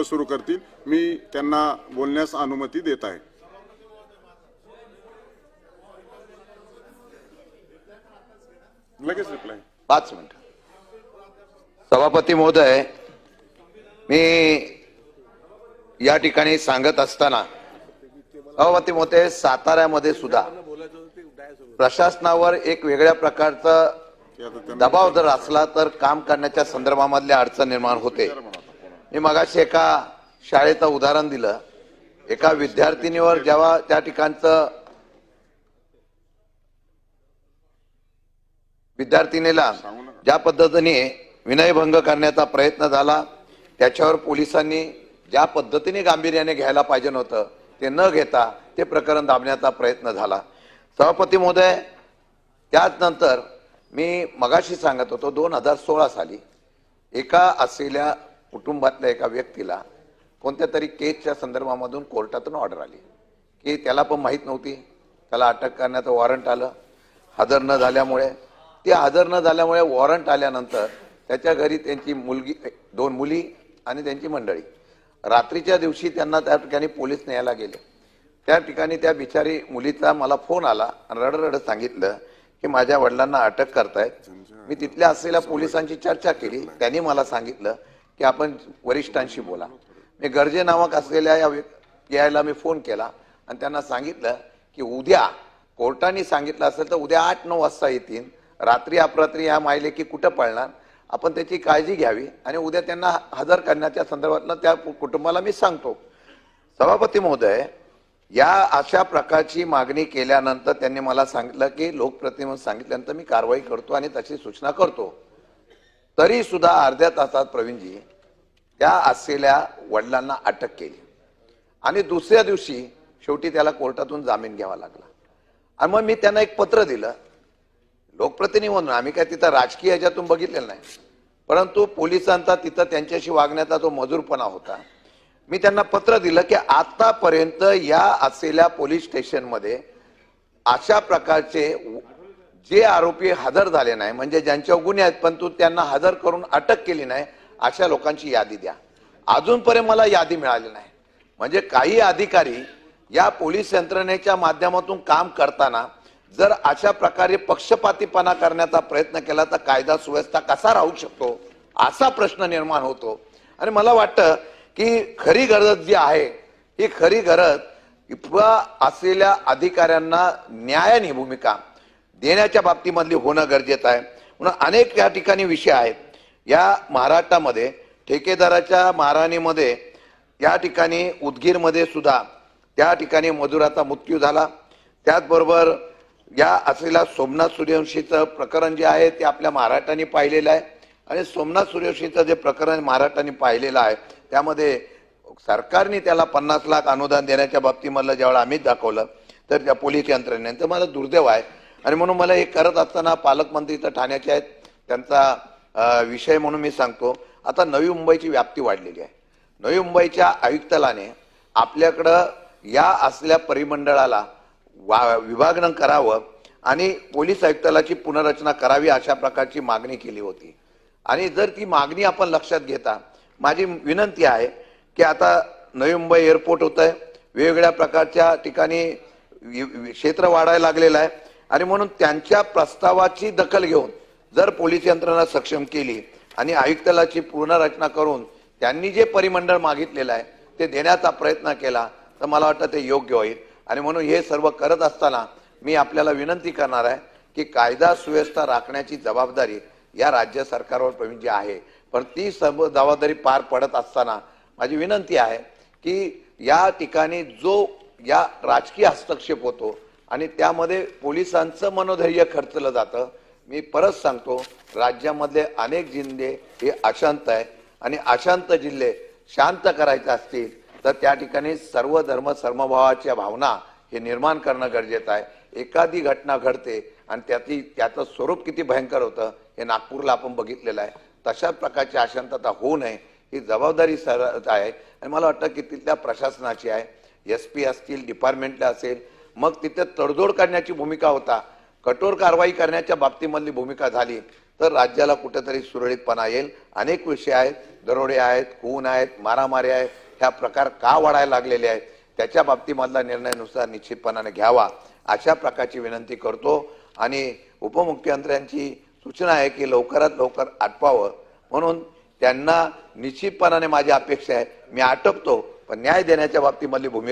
पुढे सुरू करतील. मी त्यांना बोलण्यास अनुमती देत आहे. लगेच रिप्लाय पाच मिनिट. सभापती महोदय मी या ठिकाणी सांगत असताना सभापती महोदय साताऱ्यामध्ये सुद्धा प्रशासनावर एक वेगळ्या प्रकारचा दबाव जर असला तर काम करण्याच्या संदर्भामधल्या अडचण निर्माण होते. मी मगाशी एका शाळेचं उदाहरण दिलं. एका विद्यार्थिनीवर जेव्हा त्या ठिकाणचं विद्यार्थिनीला ज्या पद्धतीने विनयभंग करण्याचा प्रयत्न झाला त्याच्यावर पोलिसांनी ज्या पद्धतीने गांभीर्याने घ्यायला पाहिजे नव्हतं ते न घेता ते प्रकरण दाबण्याचा प्रयत्न झाला. सभापती महोदय त्याचनंतर मी मगाशी सांगत होतो दोन हजार सोळा साली एका असलेल्या कुटुंबातल्या एका व्यक्तीला कोणत्या तरी केसच्या संदर्भामधून कोर्टातून ऑर्डर आली. की त्याला पण माहीत नव्हती. त्याला अटक करण्याचं वॉरंट आलं. हजर न झाल्यामुळे ते हजर न झाल्यामुळे वॉरंट आल्यानंतर त्याच्या घरी त्यांची मुलगी दोन मुली आणि त्यांची मंडळी. रात्रीच्या दिवशी त्यांना त्या ठिकाणी पोलीस न्यायला गेले. त्या ठिकाणी त्या बिचारी मुलीचा मला फोन आला आणि रडरड सांगितलं की माझ्या वडिलांना अटक करतायत. मी तिथल्या असलेल्या पोलिसांची चर्चा केली. त्यांनी मला सांगितलं की आपण वरिष्ठांशी बोला. मी गरजे नावाक असलेल्या या यायला मी फोन केला आणि त्यांना सांगितलं की उद्या कोर्टाने सांगितलं असेल तर उद्या आठ नऊ वाजता येतील. रात्री अपरात्री ह्या मायले की कुठं पळणार? आपण त्याची काळजी घ्यावी आणि उद्या त्यांना हजर करण्याच्या संदर्भातलं त्या कुटुंबाला मी सांगतो. सभापती महोदय या अशा प्रकारची मागणी केल्यानंतर त्यांनी मला सांगितलं की लोकप्रतिनिधी सांगितल्यानंतर मी कारवाई करतो आणि तशी सूचना करतो. तरी सुद्धा अर्ध्या तासात प्रवीणजी त्या असलेल्या वडिलांना अटक केली. आणि दुसऱ्या दिवशी शेवटी त्याला कोर्टातून जामीन घ्यावा लागला. आणि मग मी त्यांना एक पत्र दिलं. लोकप्रतिनिधी म्हणून आम्ही काय तिथं राजकीय ह्याच्यातून बघितलेलं नाही. परंतु पोलिसांचा तिथं त्यांच्याशी वागण्याचा जो मजूरपणा होता. मी त्यांना पत्र दिलं की आतापर्यंत या असलेल्या पोलीस स्टेशनमध्ये अशा प्रकारचे जे आरोपी हजर झाले नाही म्हणजे ज्यांच्यावर गुन्हे आहेत परंतु त्यांना हजर करून अटक केली नाही अशा लोकांची यादी द्या. अजूनपर्यंत मला यादी मिळाली नाही. म्हणजे काही अधिकारी या पोलीस यंत्रणेच्या माध्यमातून काम करताना जर अशा प्रकारे पक्षपातीपणा करण्याचा प्रयत्न केला तर कायदा सुव्यवस्था कसा राहू शकतो असा प्रश्न निर्माण होतो. आणि मला वाटतं की खरी गरज जी आहे ही खरी गरज इतका असलेल्या अधिकाऱ्यांना न्यायाने भूमिका देण्याच्या बाबतीमधली होणं गरजेचं आहे. म्हणून अनेक या ठिकाणी विषय आहेत. या महाराष्ट्रामध्ये ठेकेदाराच्या महाराणीमध्ये या ठिकाणी उदगीरमध्ये सुद्धा त्या ठिकाणी मजुराचा मृत्यू झाला. त्याचबरोबर या असलेला सोमनाथ सूर्यवंशीचं प्रकरण जे आहे ते आपल्या महाराष्ट्राने पाहिलेलं आहे. आणि सोमनाथ सूर्यवंशीचं जे प्रकरण महाराष्ट्राने पाहिलेलं आहे त्यामध्ये सरकारने त्याला पन्नास लाख अनुदान देण्याच्या बाबतीमधलं ज्यावेळेला आम्हीच दाखवलं तर त्या पोलीस यंत्रणेने. तर मला दुर्दैव आहे आणि म्हणून मला हे करत असताना पालकमंत्री इथं ठाण्याचे आहेत. त्यांचा विषय म्हणून मी सांगतो. आता नवी मुंबईची व्याप्ती वाढलेली आहे. नवी मुंबईच्या आयुक्तालाने आपल्याकडं या असल्या परिमंडळाला वा विभागणं करावं आणि पोलीस आयुक्तालाची पुनर्रचना करावी अशा प्रकारची मागणी केली होती. आणि जर ती मागणी आपण लक्षात घेता माझी विनंती आहे की आता नवी मुंबई एअरपोर्ट होत आहे वेगवेगळ्या प्रकारच्या ठिकाणी वि- क्षेत्र वाढायला लागलेलं आहे. आणि म्हणून त्यांच्या प्रस्तावाची दखल घेऊन जर पोलीस यंत्रणा सक्षम केली आणि आयुक्तालाची पुनर्रचना करून त्यांनी जे परिमंडळ मागितलेलं आहे ते देण्याचा प्रयत्न केला तर मला वाटतं ते योग्य होईल. आणि म्हणून हे सर्व करत असताना मी आपल्याला विनंती करणार आहे की कायदा सुव्यवस्था राखण्याची जबाबदारी या राज्य सरकारवर प्रवीण जी आहे पण ती सर्व जबाबदारी पार पडत असताना माझी विनंती आहे की या ठिकाणी जो या राजकीय हस्तक्षेप होतो आणि त्यामध्ये पोलिसांचं मनोधैर्य खर्चलं जातं. मी परत सांगतो राज्यामधले अनेक जिल्हे हे अशांत आहे आणि अशांत जिल्हे शांत करायचे असतील तर त्या ठिकाणी सर्व धर्म समभावाच्या भावना हे निर्माण करणं गरजेचं आहे. एखादी घटना घडते आणि त्याची त्याचं स्वरूप किती भयंकर होतं हे नागपूरला आपण बघितलेलं आहे. तशा प्रकारची अशांतता होऊ नये ही जबाबदारी सर आहे. आणि मला वाटतं की तिथल्या प्रशासनाची आहे. एस पी असतील डिपार्टमेंटला असेल मग तिथे तडजोड करण्याची भूमिका होता. कठोर कारवाई करण्याच्या बाबतीमधली भूमिका झाली. तर राज्याला कुठेतरी सुरळीतपणा येईल. अनेक विषय आहेत. दरोडे आहेत खून आहेत मारामारी आहेत. ह्या प्रकार का वाढायला लागलेले आहेत? त्याच्या बाबतीमधला निर्णयानुसार निश्चितपणाने घ्यावा. अशा प्रकारची विनंती करतो. आणि उपमुख्यमंत्र्यांची सूचना आहे की लवकरात लवकर आटपावं. म्हणून त्यांना निश्चितपणाने माझी अपेक्षा आहे. मी आटपतो पण न्याय देण्याच्या बाबतीमधली भूमिका